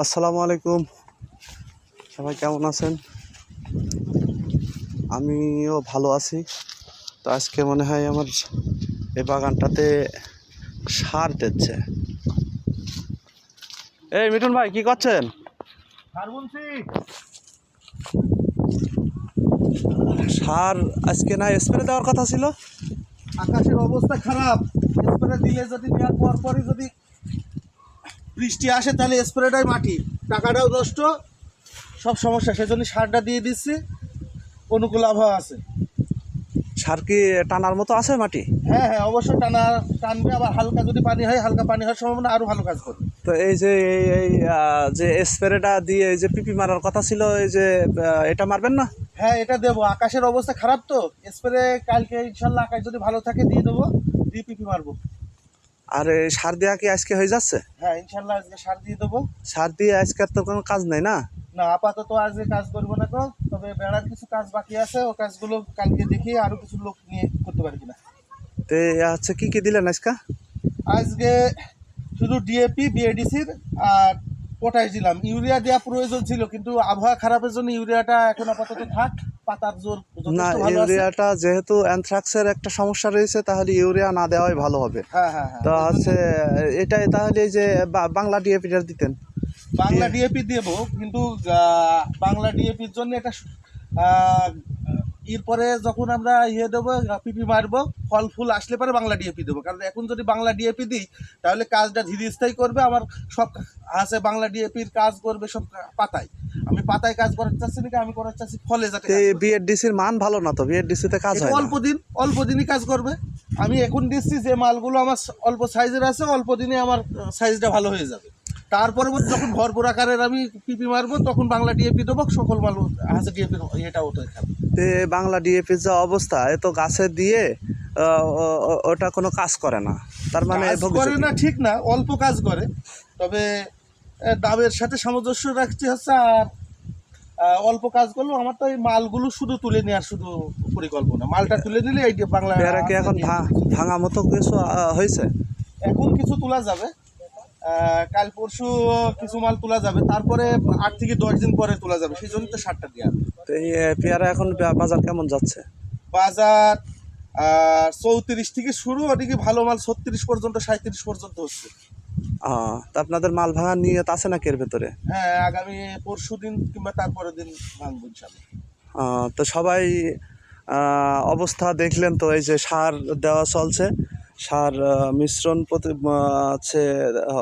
আসসালামু আলাইকুম। সবাই কেমন আছেন? আমিও ভালো আছি। তো আজকে মনে হয় আমার এই বাগানটাতে সার দিচ্ছে। এই মিঠুন ভাই কি করছেন? সার আজকে না স্প্রে দেওয়ার কথা ছিল? আকাশের অবস্থা খারাপ। স্প্রে দিলে যদি দেওয়ার পর পরই যদি বৃষ্টি আসে তাহলে স্প্রেটাই মাটি। টাকাটাও নষ্ট সব সমস্যা। সেজন্য সারটা দিয়ে দিচ্ছি। অনুকূল আবহাওয়া আছে। সার কি টানার মতো আছে মাটি? হ্যাঁ হ্যাঁ অবশ্যই টানা টানবে। আবার হালকা যদি পানি হয় হালকা পানি হওয়ার সম্ভাবনা আরও ভালো কাজ করবে। তো এই যে এই এই যে স্প্রেটা দিয়ে এই যে পিপি মারার কথা ছিল এই যে এটা মারবেন না? হ্যাঁ এটা দেবো। আকাশের অবস্থা খারাপ তো। স্প্রে কালকে ইনশাল্লাহ আকাশ যদি ভালো থাকে দিয়ে দেবো। দিয়ে পিপি মারবো। আর সার দেওয়া কি আজকে হয়ে যাচ্ছে? হ্যাঁ ইনশাল্লাহ আজকে সার দিয়ে দেবো। সার দিয়ে আজকে আর তো কোনো কাজ নাই না? না আপাতত আজকে কাজ করব না তো তবে বেড়ার কিছু কাজ বাকি আছে ও কাজগুলো কালকে দেখি আরও কিছু লোক নিয়ে করতে পারি কিনা। তো হচ্ছে কি কি দিলেন আজকে? আজকে শুধু ডিএপি বিএডিসির আর পটাশ দিলাম। ইউরিয়া দেওয়া প্রয়োজন ছিল কিন্তু আবহাওয়া খারাপের জন্য ইউরিয়াটা এখন আপাতত থাক। পাতার জোর না ইউরিয়াটা যেহেতু অ্যানথ্রাক্সের একটা সমস্যা রয়েছে তাহলে ইউরিয়া না দেওয়াই ভালো হবে। হ্যাঁ হ্যাঁ হ্যাঁ। তো হচ্ছে এটাই তাহলে যে বাংলা ডিএপিটা দিতেন। বাংলা ডিএপি দেবো কিন্তু বাংলা ডিএপির জন্য এটা এরপরে যখন আমরা ইয়ে দেবো পিপি মারবো ফল ফুল আসলে পরে বাংলা ডিএপি দেবো। কারণ এখন যদি বাংলা ডিএপি দিই তাহলে কাজটা ধীরস্থায়ী করবে আমার সব আছে বাংলা ডিএপির কাজ করবে সব পাতায়। আমি পাতায় কাজ করার চাচ্ছি না আমি করার চাচ্ছি ফলে যাতে করে। মান ভালো না তো? বিএডডিসিতে কাজ হয় অল্প দিন অল্প দিনই কাজ করবে। আমি এখন দিচ্ছি যে মালগুলো আমার অল্প সাইজের আছে অল্প দিনে আমার সাইজটা ভালো হয়ে যাবে। তারপরে যখন ভরপুর আকারের আমি পিপি মারবো তখন বাংলা ডিএপি দেবো সকল মাল হাসে ডিএপি এটা ওটা তে বাংলা ডিএপির যা অবস্থা এ তো গাছে দিয়ে ওটা কোনো কাজ করে না। তার মানে করে না ঠিক না অল্প কাজ করে। তবে দামের সাথে সামঞ্জস্য রাখতে হচ্ছে আর অল্প কাজ করলেও আমার তো এই মালগুলো শুধু তুলে নেওয়ার শুধু পরিকল্পনা। মালটা তুলে নিলে এই বাংলা এখন ভাঙা মতো কিছু হয়েছে? এখন কিছু তোলা যাবে। কাল পরশু কিছু মাল তোলা যাবে তারপরে আট থেকে দশ দিন পরে তোলা যাবে সেই জন্য তো সারটা দেওয়া তো এই পেয়ারা এখন বাজার কেমন যাচ্ছে? বাজার চৌত্রিশ থেকে শুরু ওদিকে ভালো মাল ছত্রিশ পর্যন্ত সাঁত্রিশ পর্যন্ত হচ্ছে। তা আপনাদের মাল ভাঙার নিয়ত আছে নাকি এর ভেতরে? হ্যাঁ আগামী পরশু দিন কিংবা তারপরের দিন ভাঙবো ইনশাল্লাহ তো সবাই অবস্থা দেখলেন তো এই যে সার দেওয়া চলছে। সার মিশ্রণ আহ,